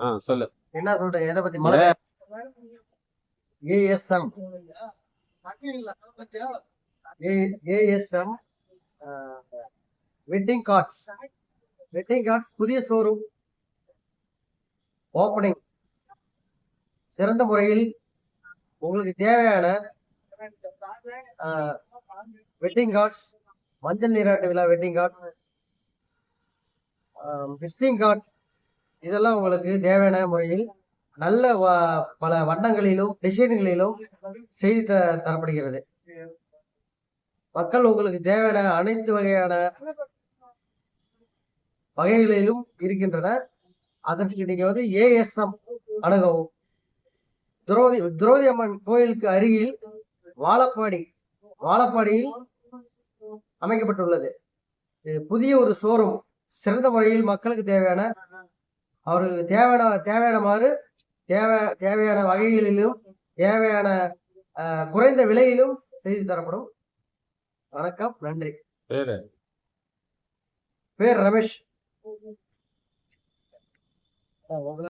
ஆ சொல்லு. என்ன சொல்றீங்க எதை பத்தி மழை ASM ASM wedding cards wedding cards புதிய ஷோரூம் ஓப்பனிங் சிறந்த முறையில் உங்களுக்கு தேவையான வெட்டிங் கார்ட்ஸ் மஞ்சள் நீராட்டு விழா வெட்டிங் கார்ட்ஸ் விசிட்டிங் கார்ட்ஸ் இதெல்லாம் உங்களுக்கு தேவையான முறையில் நல்ல வ- பல வண்ணங்களிலும் டிசைன்களிலும் செய்து த தரப்படுகிறது. மக்கள் உங்களுக்கு தேவையான அனைத்து வகையான வகைகளிலும் இருக்கின்றன அதற்கு நீங்க வந்து ஏஎஸ்எம் அணுகவும் துரோதி துரோதி அம்மன் கோயிலுக்கு அருகில் வாழப்பாடி வாழப்பாடியில் அமைக்கப்பட்டுள்ளது. புதிய ஒரு ஷோரூம் சிறந்த முறையில் மக்களுக்கு தேவையான அவர்களுக்கு தேவையான தேவையானமாறு தேவை தேவையான வகைகளிலும் தேவையான குறைந்த விலையிலும் செய்து தரப்படும். வணக்கம் நன்றி. பேரு பேர் ரமேஷ்.